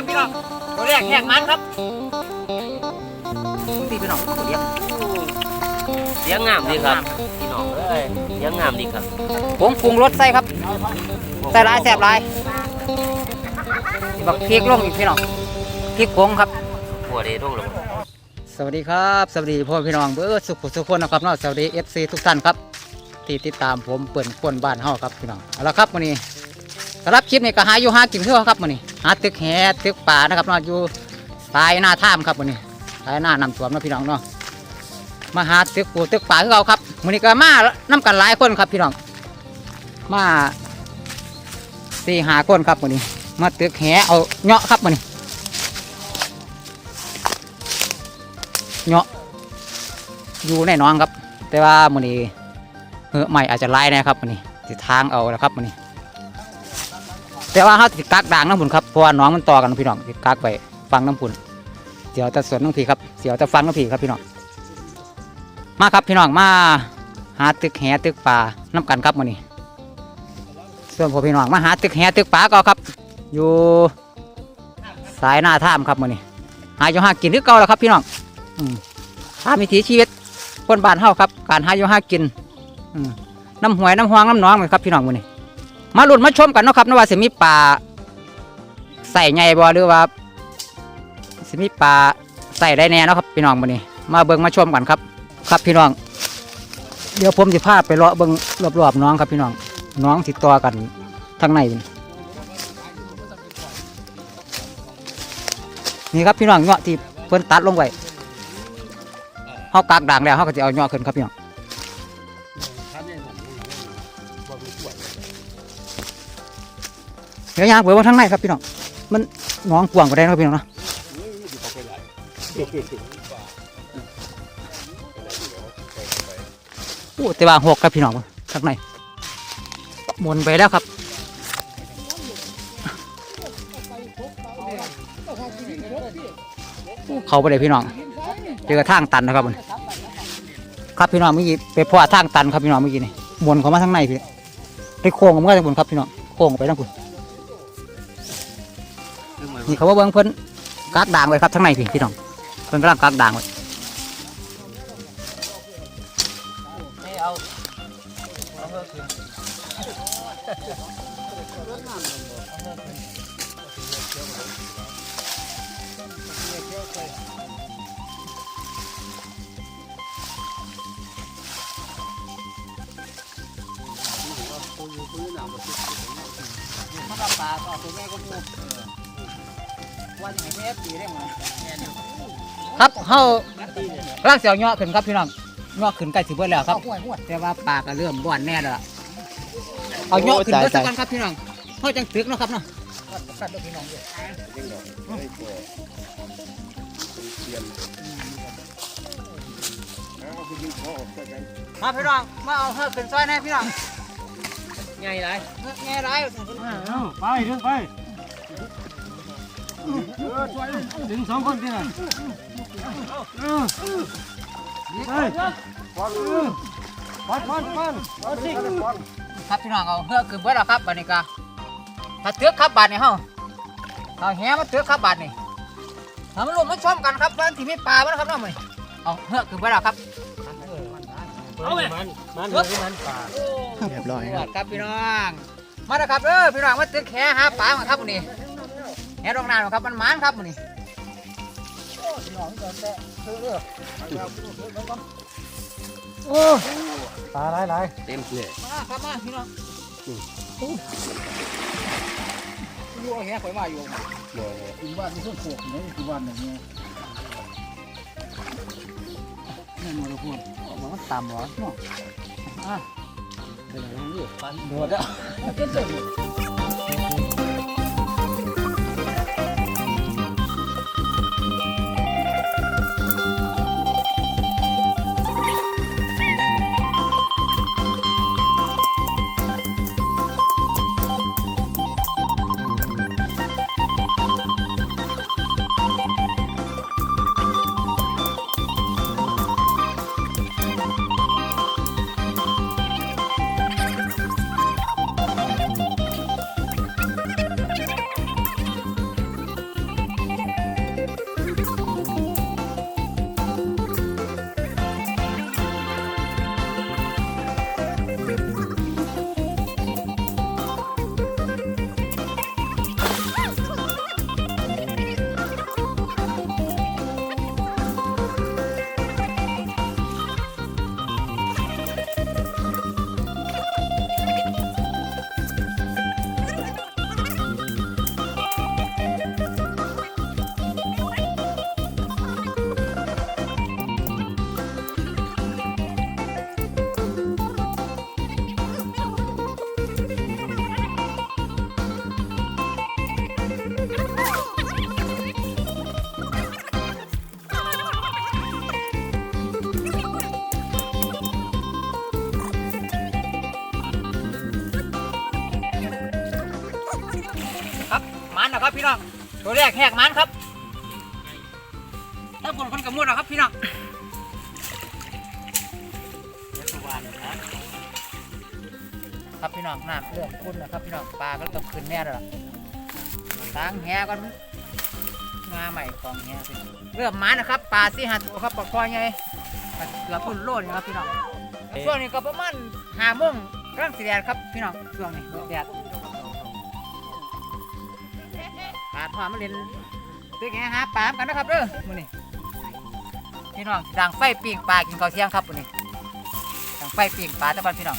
ครับพี่น้องตัวแรกแหกมันครับตีพี่น้องตัวเลี้ยงเลี้ยงงามดีครับพี่น้องเอ้ยเลี้ยงงามดีครับผงปรุงรสใส่ครับใส่หลายแสบหลายบักพริกลงอีกพี่น้องพริกผงครับหัวเดรุ่งลงสวัสดีครับสวัสดีพ่อพี่น้องเบอร์สุขสุขคนนะครับเนาะสวัสดีเอฟซีทุกท่านครับที่ติดตามผมเปิ่นคนบ้านเฮาครับพี่น้องเอาละครับวันนี้สำหรับคลิปนี้ก็หาอยู่หากินเท่าครับวันนี้ หาตึกแหตึกป่านะครับเนาะอยู่สายหน้าถ้ำครับวันนี้สายหน้านำสวมนะพี่น้องเนาะมาหาตึกปูตึกป่าคือเราครับวันนี้ก็มานํกันหลายคนครับพี่น้อง มาสี่หาคนครับวันนี้ มาตึกแหเอาเงาะครับวันนี้เงาะอยู่ในหน้องครับ แต่ว่ามื้อนี้เออใหม่อาจจะไล่นะครับมื้อนี้สิทางเอาแล้วครับมื้อนี้ แต่ว่าเขาติดกักด่างน้ำผุนครับเพราะว่าน้องมันต่อกันพี่น้องติดกักไปฟังน้ำผุนเดี๋ยวจะสวนน้องผีครับเดี๋ยวจะฟังน้องผีครับพี่น้องมาครับพี่น้องมาหาตึกแหตึกป่าน้ำกันครับมื้อนี้ส่วนพอพี่น้องมาหาตึกแหตึกป่าก็ครับ อยู่สายหน้าถ้ำครับมื้อนี้หาอยู่หากินคือเก่าแล้วครับ พี่น้องอืมตามวิถีชีวิตคนบ้านเฮาครับ การหาอยู่หากินอืน้ำหวยน้ำหวงน้ำหนองเลยครับพี่น้องมื้อนี้ มาลุ้นมาชมกันเนาะครับนะว่าสิมีปลาใส่ใหญ่บ่หรือว่าสิมีปลาใส่ได้แน่เนาะครับพี่น้องมื้อนี้ มาเบิ่งมาชมกันครับ ครับพี่น้อง เดี๋ยวผมสิพาไปเลาะเบิ่งรอบๆน้องครับพี่น้องน้องติดต่อกันทางในนี่นี่ครับพี่น้องเงาะที่เพิ่นตัดลงไว้เฮากากด่างแล้วเฮาก็จะเอาเงาะขึ้นครับพี่น้อง ดี๋ยวยางเปิดว่าทั้งในครับพี่น้องมันหนองกวางกว่าได้นะพี่น้องนะโอ้แต่ว่าหกครับพี่น้องทั้งในหมุนไปแล้วครับเขาไปเลยพี่น้องเจอทางตันนะครับมันครับพี่น้องเมื่อกี้ไปพ่อทางตันครับพี่น้องเมื่อกี้นี่หมุนเขามาทั้งในพี่ไปโค้งออกมาทางบนครับพี่น้องโค้งไปทางบน นี่เขาว่าเบิ้งเพิ่นกากด่างไว้ครับทั้งในพี่พี่น้องเพิ่นกำลังกากด่างไว้มันรับปาก็ตัวแม่ก็มู วันไหนเอฟดีได้มั้ครับเฮารากเสียวเงาะขึ้นครับพี่น้องเงาะขึ้นใกล้สิเบิดแล้วครับแต่ว่าปลาก็เริ่มบ่อนแน่แล้วล่ะเอาเงาะขึ้นเบิดสักกันครับพี่น้องเฮาจังตึกเนาะครับเนาะกัดเด้อพี่น้องเด้อมาพี่น้องมาเอาเฮาขึ้นซอยแน่พี่น้องใหญ่ไรแง่ไรไปดึงไป ดึงสองคนที่นั่นไปปัดปัดปัดปัดสิครับพี่น้องเอาเฮือกขึ้นเบิดแล้วครับบัดนี้ก็ถ้าเตึกครับบัดนี้เฮาเอาแหมาเตึกครับบัดนี้ทำรวมมาชมกันครับวันที่มีปลาบ้างครับน้องมื้อนี้เอาเฮือกขึ้นเบิดแล้วครับเอาไปมันมันมันป่าเรียบร้อยครับพี่น้องมาแล้วครับเออพี่น้องมาเตึกแหหาปลามาครับมื้อนี้ แหดองน้ำครับมันหมานครับมื้อนี้โอ้ปลาหลายหลายเต็มเลยมาครับมาพี่น้องอยู่เอาแหข่อยมาอยู่อีกวันนี้ต้องโขกนี่อีกวันหนึ่งเนี่ยนี่มันพูดมันต่ำเหรอเนาะอะโดดแล้วนะครับ พี่น้องตัวแรกแหกมันครับถ้าคนคนกระมุดนะครับพี่น้องครับพี่น้องน้ำเริ่มขุ่นแล้วครับพี่น้องปลาก็ต้องขึ้นแน่แล้วล่ะล้างแหก่อนงาใหม่กองแหพี่น้องเริ่มมันนะครับปลาสี่หาตัวครับปลาคอยไงเกือบพุ่นโลดนะครับพี่น้องช่วงนี้ก็ประมาณหาโมงกลังสีแดดครับพี่น้องช่วงนี้แดด ปลาทอดมาเล่นตึกแหหาปลากันนะครับเด้อมื้อนี้พี่น้องดังไฟปิ้งปลากินข้าวเที่ยงครับมื้อนี้ดังไฟปิ้งปลาตะบันพี่น้อง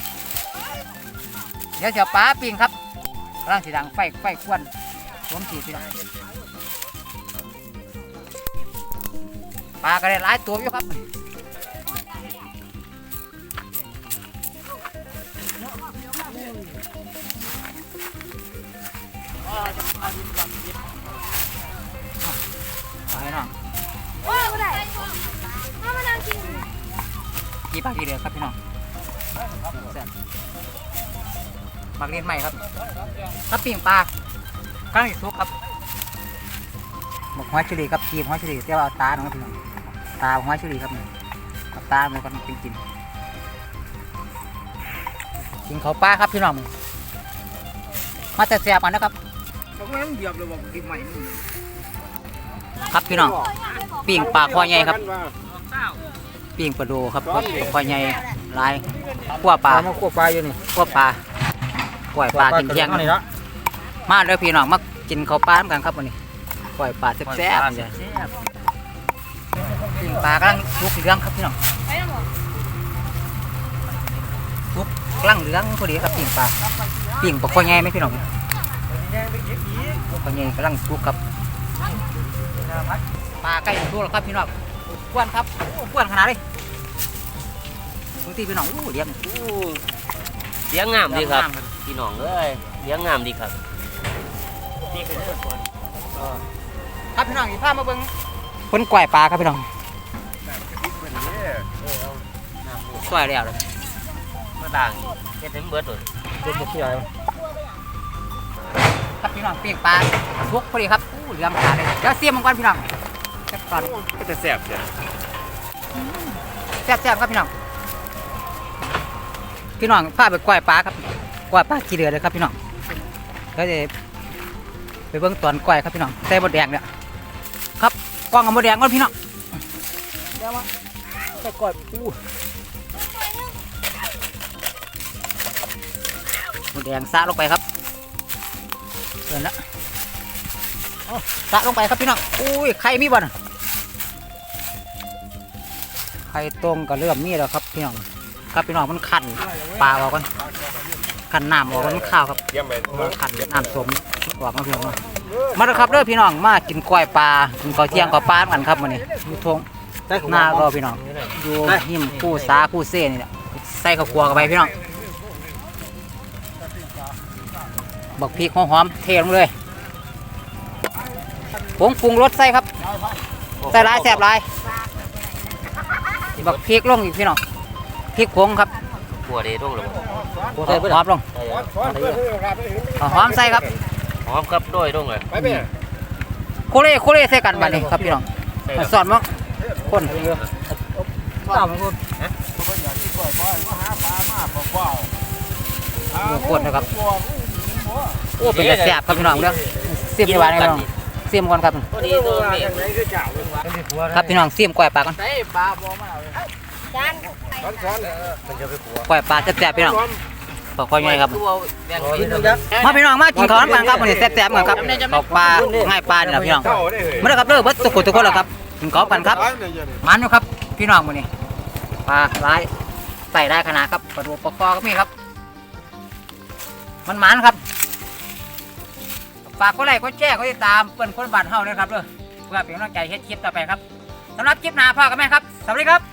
เดี๋ยวเสียวปลาปิ้งครับกำลังสิดังไฟไฟควันสวมสีพี่น้องปลาก็ได้หลายตัวอยู่ครับปลาพี่น้ องว้าวได้ถ้ามานั่งกินกี่ปลากี่เดือครับพี่น้องแซ่บมักเรียนใหม่ครับครับปิ้งปลากำลังสิสุกครับหมกหอยเชอรี่ครับกีบหอยเชอรี่เรียกว่าเอาตาเนาะครับพี่น้องตาหอยเชอรี่ครับนี่เอาตามันก็กินกินกินเขาวปลาครับพี่น้องมาแต่แซ่บกันนะครับ ครับพี่น้องปิ้งปลาคอใหญ่ครับปิ้งปลาโดูครับปลาคอยใหญ่หลายขั้วปปลาลามาคั่วปลาอยู่นี่ขั้วปลาปล่อยปลากินเที่ยงนี่เนาะมาเด้อพี่น้องมากินข้าวปลาน้ำกันครับวันนี้ปล่อยปลาแซ่บๆจ้ะปิ้งปลากำลังสุกเหลืองครับพี่น้องไปแล้วหมดสุกกำลังเหลืองพอดีครับปิ้งปลาปิ้งปลาคอยใหญ่ไหมพี่น้องคอยใหญ่กำลังสุกครับ ปลาใกล้สุกแล้วครับพี่น้องอ้วนครับโอ้อ้วนขนาดเลยบางทีพี่น้องอู้เลี้ยงอู้เลี้ยงงามดีครับพี่น้องเอ้ยเลี้ยงงามดีครับนี่คือเรื่องก่อนครับพี่น้องอีกภาพมาเบิ่งคนกล้วยปลาครับพี่น้องสวยแล้วเลยมาด่างเฮ็ดให้มันเบิดเลยเป็นบุกใหญ่ ครับพี่น้องเปียกปลาทุกพอดีครับอู้เหลือมขาดเลยเดี๋ยวเสียมมันก่อนพี่น้องแซ่บก่อนก็จะแซ่บจ้ะแซ่บแซ่บครับพี่น้องพี่น้องพาไปกล้วยปลาครับกล้วยปลากี่เดือนเลยครับพี่น้องก็จะไปเบิ่งตอนกล้วยครับพี่น้องใส่บดแดงเนี่ยครับกล้องกับบดแดงก่อนพี่น้องเดี๋ยวมาใส่กล้วยอู้บดแดงซะลงไปครับ เกินละเอาซะลงไปครับพี่น้องอุ้ยไข่มีบ่นะไข่ตรงก็เริ่มมีแล้วครับพี่น้องครับพี่น้องมันขันปลาออกกันขันน้ำออกกันมันข้าวครับเยี่ยมไปขันน้ำสมออกมาพี่น้องเนาะมาแล้วครับเด้อพี่น้องมากินกล้วยปลากินข้าวเที่ยงข้าวปลากันครับมื้อนี้อยู่ทงหน้าก็พี่น้องอยู่หิมคู่สาคู่เส้นี่แหละใส่ข้าวคั่วเข้าไปพี่น้อง บักพริกหอมๆเทลงเลยผงปรุงรสใส่ครับ ใส่หลายแซ่บหลายบักพริกลงอีกพี่น้องพริกผงครับขัวเดร่งหรือเปล่าหอมลงได้แล้วเอาหอมใส่ครับหอมครับด้วยร่งเลยไปไปโคเล่โคเล่ใส่กันบัดนี้ครับพี่น้องใส่มาแล้วสอนมั้งคนตามคนคนนะครับ โอ้เป็นกระแสบครับพี่น้องเด้อเสียมดีกว่าพี่น้องเสียมก่อนครับพอดีตัวนี้ครับพี่น้องเสียมกล้วยปลาก่อนจานกล้วยปลาแซ่บๆพี่น้องขอค่อยๆครับตัวแบ่งกินมาพี่น้องมากินข้าวน้ำกันครับวันนี้แซ่บๆกันครับข้าวปลาง่ายปลาเนี่ยนะพี่น้องมาเลยครับเด้อเบิดทุกคนทุกคนแล้วครับกินข้าวกันครับมันอยู่ครับพี่น้องมื้อนี้ปลาร้ายใส่ได้ขนาดครับปลาดูปลาคอก็มีครับ มันมันครับ ฝากกดไลค์กดแชร์กดติดตามเปิ้นคนบ้านเฮาด้วยครับเด้อเพื่อเป็นกำลังใจเฮ็ดคลิปต่อไปครับสำหรับคลิปหน้าพ่อกับแม่ครับ สวัสดีครับ